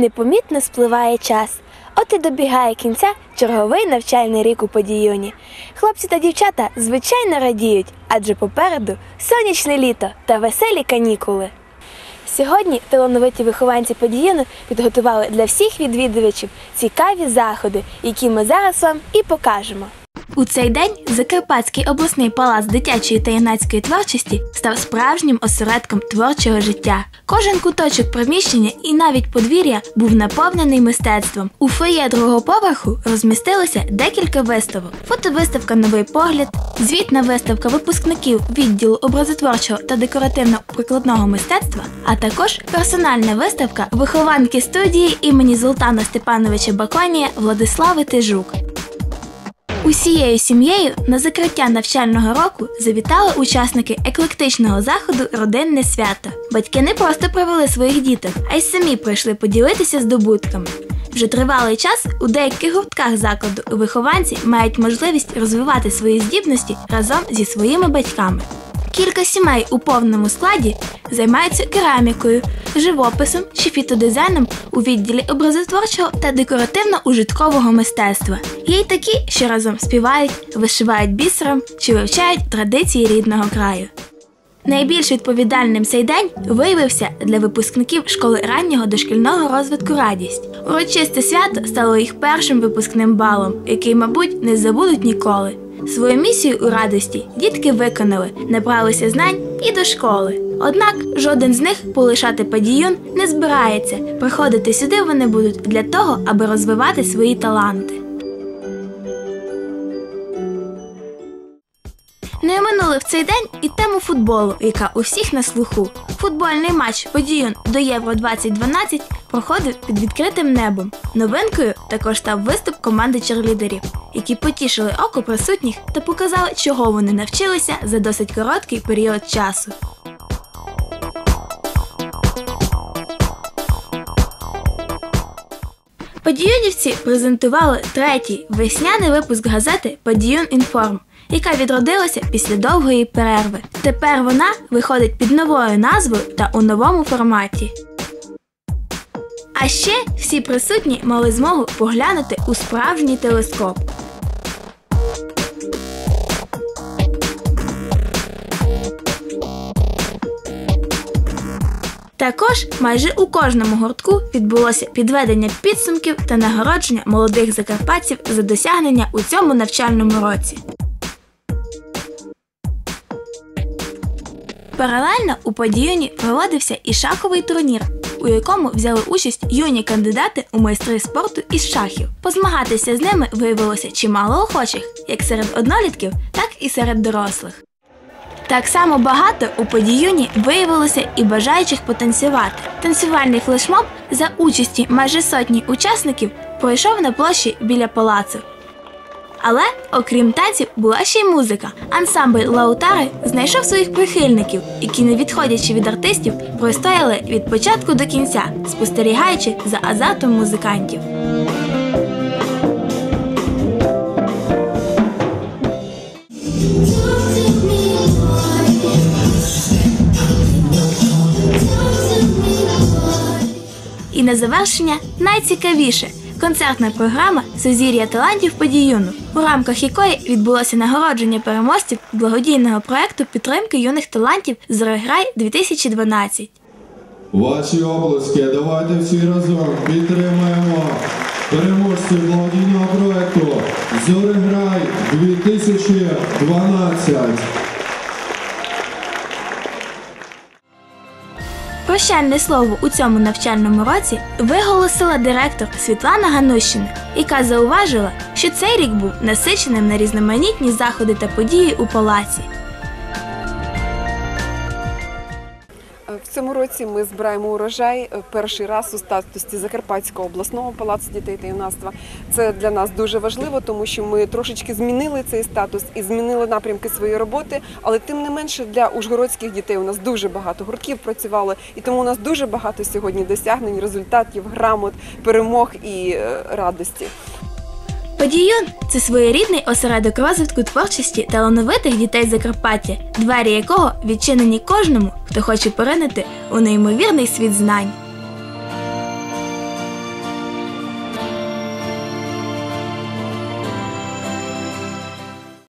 Непомітно спливає час. От і добігає кінця черговий навчальний рік у подіюні. Хлопці та дівчата звичайно радіють, адже попереду сонячне літо та веселі канікули. Сьогодні талановиті вихованці подіюну підготували для всіх відвідувачів цікаві заходи, які ми зараз вам і покажемо. У цей день Закарпатський обласний палац дитячої та юнацької творчості став справжнім осередком творчого життя. Кожен куточок приміщення і навіть подвір'я був наповнений мистецтвом. У фоє другого поверху розмістилося декілька виставок: фотовиставка Новий погляд, звітна виставка випускників відділу образотворчого та декоративно-прикладного мистецтва, а також персональна виставка вихованки студії імені Золтана Степановича Баконія Владислави Тижук. Усією сім'єю на закриття навчального року завітали учасники еклектичного заходу Родинне свято. Батьки не просто привели своїх діток, а й самі прийшли поділитися здобутками. Вже тривалий час у деяких гуртках закладу вихованці мають можливість розвивати свої здібності разом зі своїми батьками. Кілька сімей у повному складі займаються керамікою, живописом чи фітодизайном у відділі образотворчого та декоративно-ужиткового мистецтва. Є й такі, що разом співають, вишивають бісером чи вивчають традиції рідного краю. Найбільш відповідальним цей день виявився для випускників школи раннього дошкільного розвитку радість. Урочисте свято стало їх першим випускним балом, який, мабуть, не забудуть ніколи. Свою місію у радості дітки виконали, набралися знань і до школи. Однак жоден з них полишати падіюн не збирається. Приходити сюди вони будуть для того, аби розвивати свої таланти. Не оминули в цей день і тему футболу, яка у всіх на слуху. Футбольний матч подіюн до Євро 2012 проходив під відкритим небом. Новинкою також став виступ команди черлідерів, які потішили око присутніх та показали, чого вони навчилися за досить короткий період часу. Подіюнівці презентували третій весняний випуск газети Подіюн Інформ, яка відродилася після довгої перерви. Тепер вона виходить під новою назвою та у новому форматі. А ще всі присутні мали змогу поглянути у справжній телескоп. Також майже у кожному гуртку відбулося підведення підсумків та нагородження молодих закарпатців за досягнення у цьому навчальному році. Паралельно у подіюні проводився і шаховий турнір, у якому взяли участь юні кандидати у майстри спорту із шахів. Позмагатися з ними виявилося чимало охочих, як серед однолітків, так і серед дорослих. Так само багато у подіюні виявилося і бажаючих потанцювати. Танцювальний флешмоб за участі майже сотні учасників пройшов на площі біля палацу. Але, окрім танців, була ще й музика. Ансамбль Лаутари знайшов своїх прихильників, які, не відходячи від артистів, простояли від початку до кінця, спостерігаючи за азартом музикантів. І на завершення найцікавіше концертна програма Сузір'я талантів подіюну, у рамках якої відбулося нагородження переможців благодійного проекту підтримки юних талантів Зореграй 2012. Ваші обласки, давайте всі разом підтримаємо переможців благодійного проекту Зориграй 2012. Прощальне слово у цьому навчальному році виголосила директор Світлана Ганущина, яка зауважила, що цей рік був насиченим на різноманітні заходи та події у палаці. Цьому році ми збираємо урожай е, перший раз у статусі Закарпатського обласного палацу дітей та юнацтва. Це для нас дуже важливо, тому що ми трошечки змінили цей статус і змінили напрямки своєї роботи. Але тим не менше для ужгородських дітей у нас дуже багато гуртків працювало, і тому у нас дуже багато сьогодні досягнень, результатів, грамот, перемог і е, радості. Подіюн це своєрідний осередок розвитку творчості талановитих дітей Закарпаття, двері якого відчинені кожному, хто хоче поринити у неймовірний світ знань.